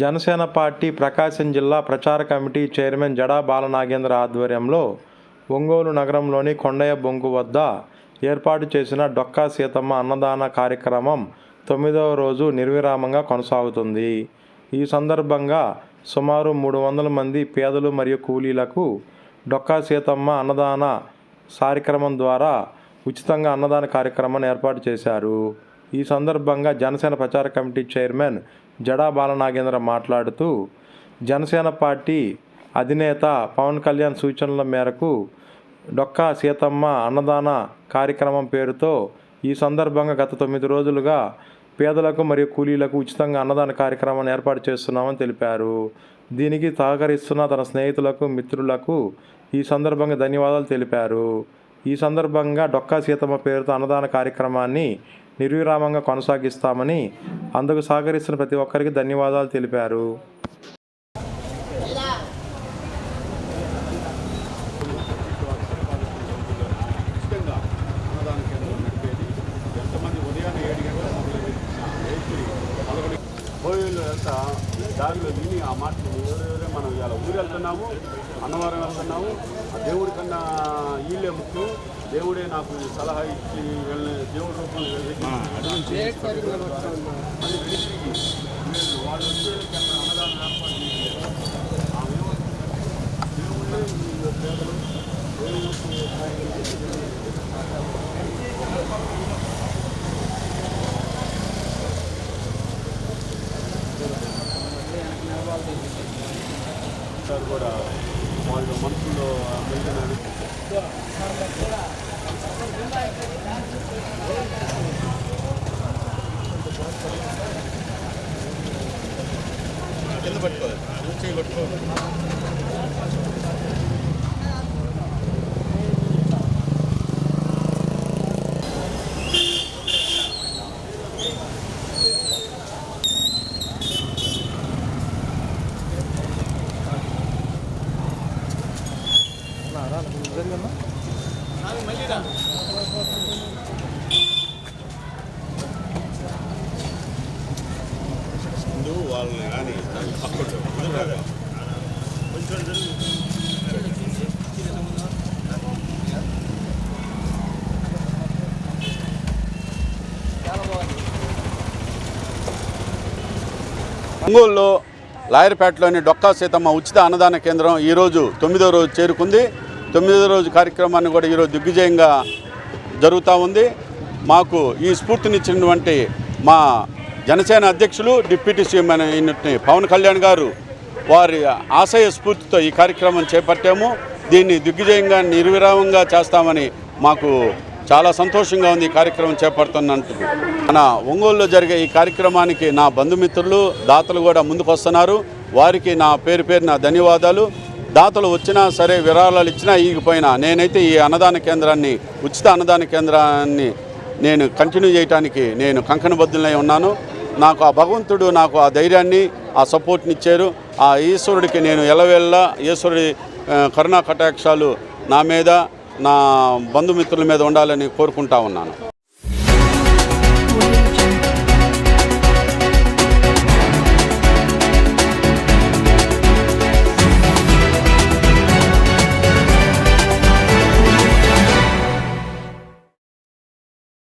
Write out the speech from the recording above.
Janasena party ప్రకాశం జిల్లా ప్రచార committee chairman Jada Balanagendra ఆధ్వర్యంలో ఒంగోలు నగరంలోని కొండయ్య బొంగు వద్ద ఏర్పాటు చేసిన డొక్కా సీతమ్మ అన్నదాన కార్యక్రమం తొమ్మిదవ రోజు నిర్విరామంగా కొనసాగుతుంది. ఈ సందర్భంగా సుమారు మూడు వందల మంది పేదలు మరియు కూలీలకు డొక్కా సీతమ్మ అన్నదాన కార్యక్రమం ద్వారా ఉచితంగా అన్నదాన కార్యక్రమాన్ని ఏర్పాటు చేశారు. ఈ సందర్భంగా జనసేన ప్రచార కమిటీ చైర్మన్ జడా బాలనాగేంద్ర మాట్లాడుతూ జనసేన పార్టీ అధినేత పవన్ కళ్యాణ్ సూచనల మేరకు డొక్కా సీతమ్మ అన్నదాన కార్యక్రమం పేరుతో ఈ సందర్భంగా గత తొమ్మిది రోజులుగా పేదలకు మరియు కూలీలకు ఉచితంగా అన్నదాన కార్యక్రమాన్ని ఏర్పాటు చేస్తున్నామని తెలిపారు. దీనికి సహకరిస్తున్న తన స్నేహితులకు మిత్రులకు ఈ సందర్భంగా ధన్యవాదాలు తెలిపారు. ఈ సందర్భంగా డొక్కా సీతమ్మ పేరుతో అన్నదాన కార్యక్రమాన్ని నిర్విరామంగా కొనసాగిస్తామని అందుకు సహకరిస్తున్న ప్రతి ఒక్కరికి ధన్యవాదాలు తెలిపారు. దారిలో విని ఆ మాటలు ఎవరెవరే మనం ఇలా ఊరు వెళ్తున్నాము అన్నవరం వెళ్తున్నాము దేవుడి కన్నా వీళ్ళే ముఖ్యం. దేవుడే నాకు సలహా ఇచ్చి వెళ్ళి దేవుడి రూపంలో వెళ్ళి అది అన్నదానం ఏర్పాటు పేదలు కూడా వాళ్ళు మనసులో వెళ్తున్నారు కింద పట్టుకోవాలి. చేయి పట్టుకోవాలి. ముందు వాళ్ళని కానీ పక్కన కొంచెం ఒంగోలులో లాయర్పేటలోని డొక్కా సీతమ్మ ఉచిత అన్నదాన కేంద్రం ఈరోజు తొమ్మిదో రోజు చేరుకుంది. తొమ్మిదో రోజు కార్యక్రమాన్ని కూడా ఈరోజు దిగ్విజయంగా జరుగుతూ ఉంది. మాకు ఈ స్ఫూర్తినిచ్చినటువంటి మా జనసేన అధ్యక్షులు డిప్యూటీ సీఎం అయినటువంటి పవన్ కళ్యాణ్ గారు వారి ఆశయ స్ఫూర్తితో ఈ కార్యక్రమం చేపట్టాము. దీన్ని దిగ్విజయంగా నిర్విరామంగా చేస్తామని మాకు చాలా సంతోషంగా ఉంది ఈ కార్యక్రమం చేపడుతున్నట్టు మన ఒంగోలులో జరిగే ఈ కార్యక్రమానికి నా బంధుమిత్రులు దాతలు కూడా ముందుకు వస్తున్నారు వారికి నా పేరు పేరు నా ధన్యవాదాలు. దాతలు వచ్చినా సరే విరాళాలు ఇచ్చినా ఈగిపోయినా నేనైతే ఈ అన్నదాన కేంద్రాన్ని ఉచిత అన్నదాన కేంద్రాన్ని నేను కంటిన్యూ చేయడానికి నేను కంకణబద్ధులై ఉన్నాను. నాకు ఆ భగవంతుడు నాకు ఆ ధైర్యాన్ని ఆ సపోర్ట్ని ఇచ్చారు ఆ ఈశ్వరుడికి నేను ఎలవేళ్ళ ఈశ్వరుడి కరుణా కటాక్షాలు నా మీద నా బంధుమిత్రుల మీద ఉండాలని కోరుకుంటా ఉన్నాను.